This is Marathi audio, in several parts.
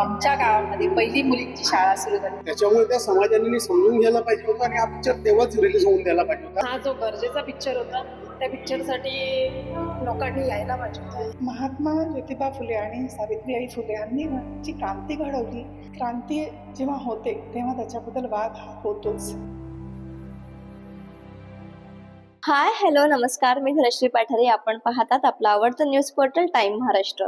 आमच्या गावामध्ये पहिली मुलींची शाळा सुरू झाली. त्याच्यामुळे त्या समाजाने समजून घ्यायला पाहिजे होतं आणि हा पिक्चर तेव्हाच रिलीज होऊन द्यायला पाहिजे होता. हा जो गरजेचा पिक्चर होता त्या पिक्चरसाठी लोकांनी यायला पाहिजे होतं. महात्मा ज्योतिबा फुले आणि सावित्रीबाई फुले यांनी जी क्रांती घडवली क्रांती जेव्हा होते तेव्हा त्याच्याबद्दल वाद हा होतोच. हाय हॅलो नमस्कार. मी धनश्री पाठारे. आपण पाहतात आपलं आवडतं न्यूज पोर्टल टाइम महाराष्ट्र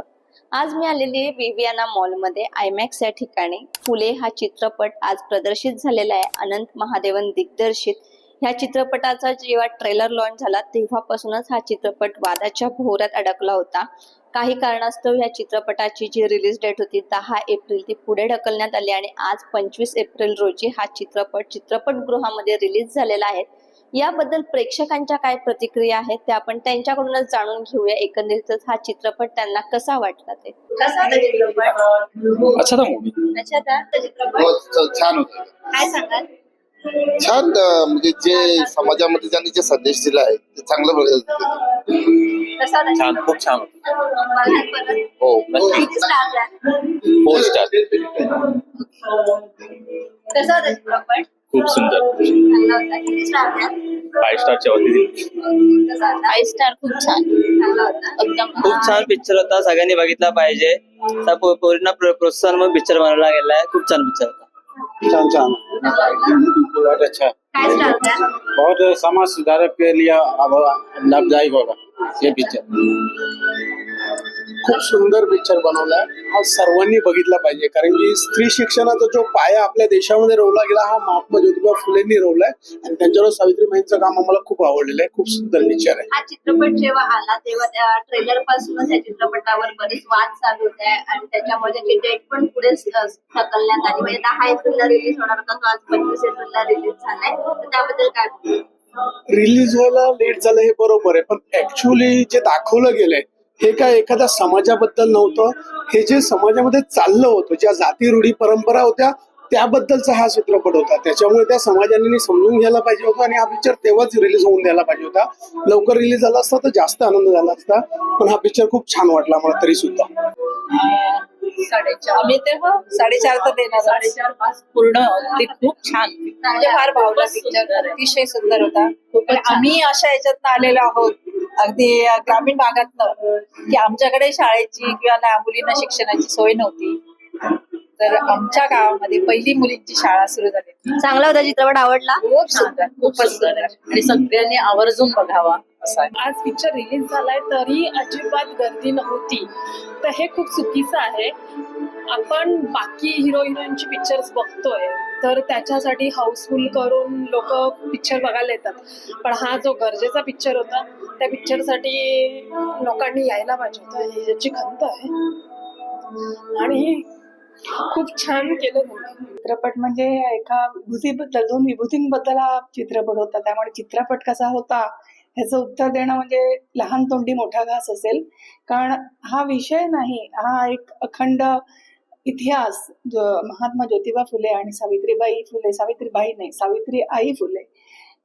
आज मी आलेली आहे विवियाना मॉलमध्ये आयमॅक्स या ठिकाणी. फुले हा चित्रपट आज प्रदर्शित झालेला आहे. अनंत महादेवन दिग्दर्शित. ह्या चित्रपटाचा जेव्हा ट्रेलर लॉन्च झाला तेव्हापासूनच हा चित्रपट वादाच्या भोवऱ्यात अडकला होता. काही कारणास्तव ह्या चित्रपटाची जी रिलीज डेट होती दहा एप्रिल ती पुढे ढकलण्यात आली आणि आज पंचवीस एप्रिल रोजी हा चित्रपट चित्रपटगृहामध्ये रिलीज झालेला आहे. याबद्दल प्रेक्षकांच्या काय प्रतिक्रिया आहेत त्या आपण त्यांच्याकडूनच जाणून घेऊया. एकंदरीतच हा चित्रपट त्यांना कसा वाटला ते? कसा होता चित्रपट? अच्छा था मूवी अच्छा था तो चित्रपट? हो, छान होत. काय सांगाल? छान अं, म्हणजे जे समाजामध्ये त्यांनी जे संदेश दिला आहे ते चांगलं कसा होता छान खूप छान होतं. बघाल परत. हो. किती star द्या? फोर स्टार कसा होता चित्रपट? खूप सुंदर. चांगला होता. किती स्टार द्या? फाईव्ह स्टारच्या वरती दिली. कसा होता फाईव्ह स्टार खूप छान. चांगला होता एकदम खूप छान पिक्चर होता सगळ्यांनी बघितला पाहिजे. त्या पो- पोरींना प्रो- प्रोत्साहन म्हणून पिक्चर बनवला गेलाय. खूप छान पिक्चर होता. छान छान. बहुत अच्छा. काय स्टार द्या बहुत समाज सुधारक के लिए अब लाभदायक होगा ये पिक्चर खूप सुंदर पिक्चर बनवलाय हा सर्वांनी बघितला पाहिजे. कारण की स्त्री शिक्षणाचा जो पाया आपल्या देशामध्ये रोवला गेला हा महात्मा ज्योतिबा फुलेंनी रोवलाय आणि त्यांच्यावर सावित्रीबाईंचं काम आम्हाला खूप आवडलेलं आहे. खूप सुंदर पिक्चर आहे. हा चित्रपट जेव्हा आला तेव्हा त्या ट्रेलर पासूनच या चित्रपटावर बरेच वाद चालू होते आणि त्याच्यामुळे त्याची डेट पण पुढे ढकलण्यात आली. म्हणजे दहा एप्रिलला रिलीज होणार होता तो आज पंचवीस एप्रिलला रिलीज झालाय. तर त्याबद्दल काय? रिलीज व्हायला लेट झालं हे बरोबर आहे. पण ऍक्च्युली जे दाखवलं गेलंय हे काय एखाद्या समाजाबद्दल नव्हतं? हे जे समाजामध्ये चाललं होतं ज्या जाती रूढी परंपरा होत्या त्याबद्दलचा हा चित्रपट होता. त्याच्यामुळे त्या समाजाने समजून घ्यायला पाहिजे होता आणि हा पिक्चर तेव्हाच रिलीज होऊन द्यायला पाहिजे होता. लवकर रिलीज झाला असता तर जास्त आनंद झाला असता पण हा पिक्चर खूप छान वाटला मला तरी सुद्धा. साडेचार. आम्ही तेव्हा साडेचार तर देणार साडेचार पाच पूर्ण. ते खूप छान. म्हणजे फार भावला पिक्चर अतिशय सुंदर होता. आम्ही अशा याच्यातनं आलेलो आहोत. अगदी ग्रामीण भागातनं की आमच्याकडे शाळेची किंवा लहान मुलींना शिक्षणाची सोय नव्हती. तर आमच्या गावामध्ये पहिली मुलींची शाळा सुरू झाली. चांगला होता चित्रपट आवडला? खूप सुंदर खूपच सुंदर आणि सगळ्यांनी आवर्जून बघावा असा आज पिक्चर रिलीज झालाय तरी अजिबात गर्दी नव्हती. तर हे खूप चुकीचं आहे. आपण बाकी हिरो हिरोईनची पिक्चर्स बघतोय तर त्याच्यासाठी हाऊसफुल करून लोक पिक्चर बघायला येतात. पण हा जो गरजेचा पिक्चर होता त्या पिक्चरसाठी लोकांनी यायला पाहिजे होतं. ही ज्याची खंत आहे. आणि खूप छान केलं चित्रपट म्हणजे एका विभूतीबद्दल दोन विभूतींबद्दल हा चित्रपट होता. त्यामुळे चित्रपट कसा होता ह्याचं उत्तर देणं म्हणजे लहान तोंडी मोठा घास असेल. कारण हा विषय नाही हा एक अखंड इतिहास. महात्मा ज्योतिबा फुले आणि सावित्रीबाई फुले सावित्रीबाई नाही सावित्री आई फुले.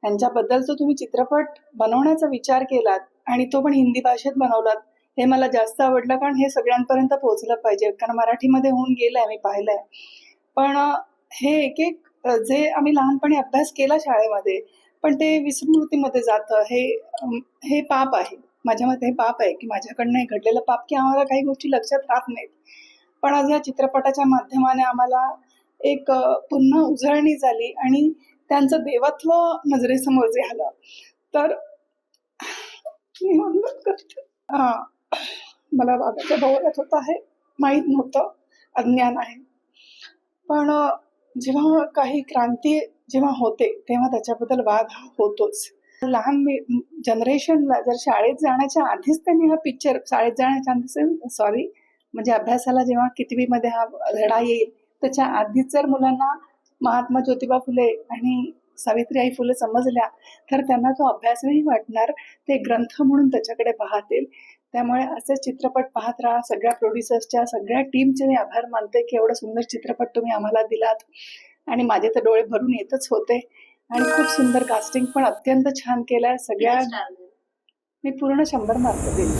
त्यांच्याबद्दल जो तुम्ही चित्रपट बनवण्याचा विचार केलात आणि तो पण हिंदी भाषेत बनवलात हे मला जास्त आवडलं कारण हे सगळ्यांपर्यंत पोहोचलं पाहिजे. कारण मराठीमध्ये होऊन गेलंय मी पाहिलंय. पण हे एक एक जे आम्ही लहानपणी अभ्यास केला शाळेमध्ये पण ते विस्मृतीमध्ये जातं. हे हे पाप आहे. माझ्या मते हे पाप आहे की माझ्याकडनं हे घडलेलं पाप की आम्हाला काही गोष्टी लक्षात राहत नाहीत. पण आज या चित्रपटाच्या माध्यमाने आम्हाला एक पुन्हा उजळणी झाली आणि त्यांचं देवत्व नजरेसमोर जे आलं तर मी मला बाबाच्या भोवऱ्यात होत आहे माहीत नव्हतं अज्ञान आहे. पण जेव्हा काही क्रांती जेव्हा होते तेव्हा त्याच्याबद्दल वाद हा होतोच. लहान जनरेशनला जर शाळेत जाण्याच्या आधीच त्यांनी हा पिक्चर शाळेत जाण्याच्या आधीच सॉरी म्हणजे अभ्यासाला जेव्हा कितवीमध्ये हा धडा येईल त्याच्या आधीच जर मुलांना महात्मा ज्योतिबा फुले आणि सावित्रीबाई फुले समजल्या तर त्यांना तो अभ्यासही वाटणार. ते ग्रंथ म्हणून त्याच्याकडे पाहतील. त्यामुळे असे चित्रपट पाहत राहा. सगळ्या प्रोड्युसर्सच्या सगळ्या टीमचे मी आभार मानते की एवढं सुंदर चित्रपट तुम्ही आम्हाला दिलात. आणि माझे तर डोळे भरून येतच होते. आणि खूप सुंदर कास्टिंग पण अत्यंत छान केलंय. सगळ्या मी पूर्ण शंभर मार्क देईन.